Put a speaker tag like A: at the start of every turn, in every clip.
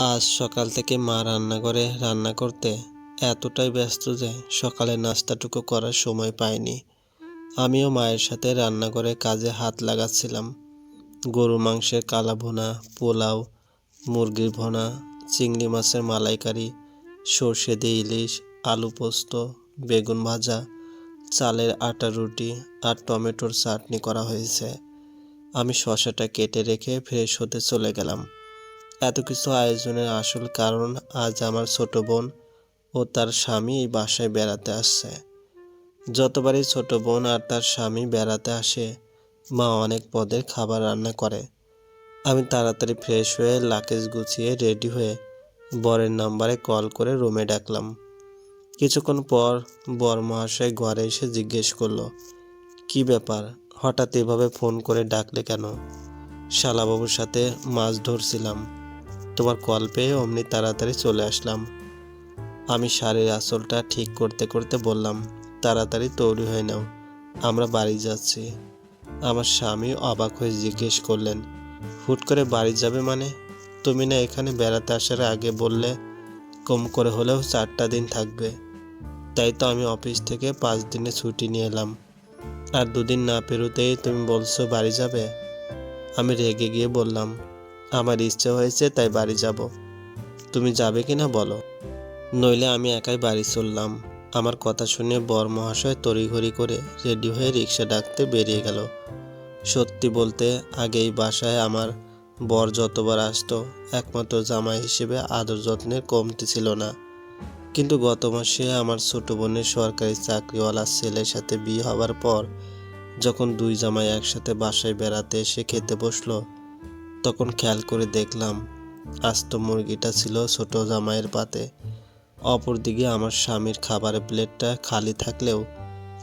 A: আজ সকাল থেকে মা রান্নাঘরে রান্না করতে এতটাই ব্যস্ত যে সকালে নাস্তাটুকু করার সময় পাইনি। আমিও মায়ের সাথে রান্নাঘরে কাজে হাত লাগাচ্ছিলাম। গরু মাংসের কালা ভুনা, পোলাও, মুরগির ভোনা, চিংড়ি মাছের মালাইকারি, সর্ষে দিয়ে ইলিশ, আলু পোস্ত, বেগুন ভাজা, চালের আটা রুটি আর টমেটোর চাটনি করা হয়েছে। আমি শসাটা কেটে রেখে ফ্রেশ হতে চলে গেলাম। এত কিছু আয়োজনের আসল কারণ আজ আমার ছোট বোন ও তার স্বামী এই বাসায় বেড়াতে আসছে। যতবারই ছোট বোন আর তার স্বামী বেড়াতে আসে, মা অনেক পদের খাবার রান্না করে। আমি তাড়াতাড়ি ফ্রেশ হয়ে লাকেজ গুছিয়ে রেডি হয়ে বরের নাম্বারে কল করে রুমে ডাকলাম। কিছুক্ষণ পর বর মহাশয় ঘরে এসে জিজ্ঞেস করল, কি ব্যাপার? হঠাৎ এভাবে ফোন করে ডাকলে কেন? শালাবাবুর সাথে মাছ ধরছিলাম। তোমার কল পেয়ে অমনি তাড়াতাড়ি চলে আসলাম। আমি শাড়ির আঁচলটা ঠিক করতে করতে বললাম, তাড়াতাড়ি তৈরি হয়ে নাও, আমরা বাড়ি যাচ্ছি। আমার স্বামী অবাক হয়ে জিজ্ঞেস করলেন, হুট করে বাড়ি যাবে মানে? তুমি না এখানে বেড়াতে আসার আগে বললে কম করে হলেও চারটা দিন থাকবে। তাই তো আমি অফিস থেকে পাঁচ দিনে ছুটি নিয়ে এলাম। আর দুদিন না পেরোতেই তুমি বলছো বাড়ি যাবে? আমি রেগে গিয়ে বললাম আমার ইচ্ছে হয়েছে তাই বাড়ি যাব। তুমি যাবে কি না বলো? নইলে আমি একাই বাড়ি চললাম। আমার কথা শুনে বর মহাশয় তড়িঘড়ি করে রেডি হয়ে রিক্সা ডাকতে বেরিয়ে গেল। সত্যি বলতে আগে এই বাসায় আমার বর যতবার আসতো, একমাত্র জামাই হিসেবে আদর যত্নের কমতি ছিল না। কিন্তু গত মাসে আমার ছোট বোনের সরকারি চাকরিওয়ালা ছেলের সাথে বিয়ে হওয়ার পর, যখন দুই জামাই একসাথে বাসায় বেড়াতে এসে খেতে বসল তখন খেয়াল করে দেখলাম, আস্ত মুরগিটা ছিল ছোট জামাইয়ের পাতে। অপরদিকে আমার স্বামীর খাবারের প্লেটটা খালি থাকলেও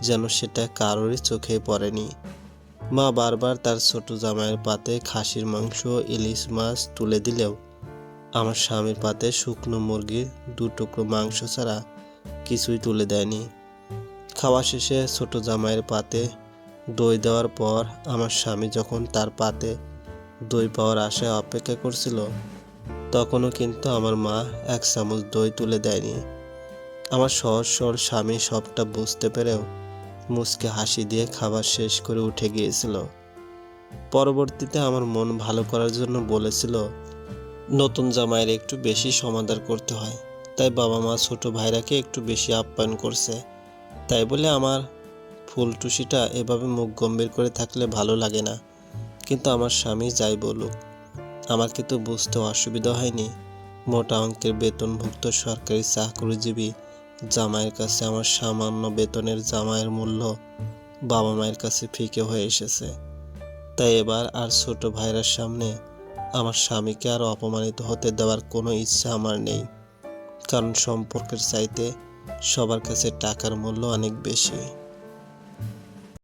A: যেন সেটা কারোরই চোখে পড়েনি। মা বারবার তার ছোট জামাইয়ের পাতে খাসির মাংস, ইলিশ মাছ তুলে দিলেও আমার স্বামীর পাতে শুকনো মুরগির দু টুকরো মাংস ছাড়া কিছুই তুলে দেয়নি। খাওয়া শেষে ছোট জামাইয়ের পাতে দই দেওয়ার পর আমার স্বামী যখন তার পাতে দই পাওয়ার আশায় অপেক্ষা করছিল। তখনও কিন্তু আমার মা এক চামচ দই তুলে দেয়নি। আমার সহজ সরল স্বামী সবটা বুঝতে পেরেও মুচকে হাসি দিয়ে খাবার শেষ করে উঠে গিয়েছিল। পরবর্তীতে আমার মন ভালো করার জন্য বলেছিল, নতুন জামাইয়ের একটু বেশি সমাদর করতে হয়। তাই বাবা মা ছোট ভাইরাকে একটু বেশি আপ্যায়ন করছে। তাই বলে আমার ফুলটুসিটা এভাবে মুখ গম্ভীর করে থাকলে ভালো লাগে না। কিন্তু আমার স্বামী যাই বলুক, আমাকে তো বুঝতে অসুবিধা হয়নি। মোটা অঙ্কের বেতনভুক্ত সরকারি চাকরিজীবী জামাইয়ের কাছে আমার সামান্য বেতনের জামাইয়ের মূল্য বাবা মায়ের কাছে ফিকে হয়ে এসেছে। তাই এবার আর ছোট ভাইয়ের সামনে আমার স্বামীকে আর অপমানিত হতে দেওয়ার কোনো ইচ্ছা আমার নেই। কারণ সম্পর্কের চাইতে সবার কাছে টাকার মূল্য অনেক বেশি।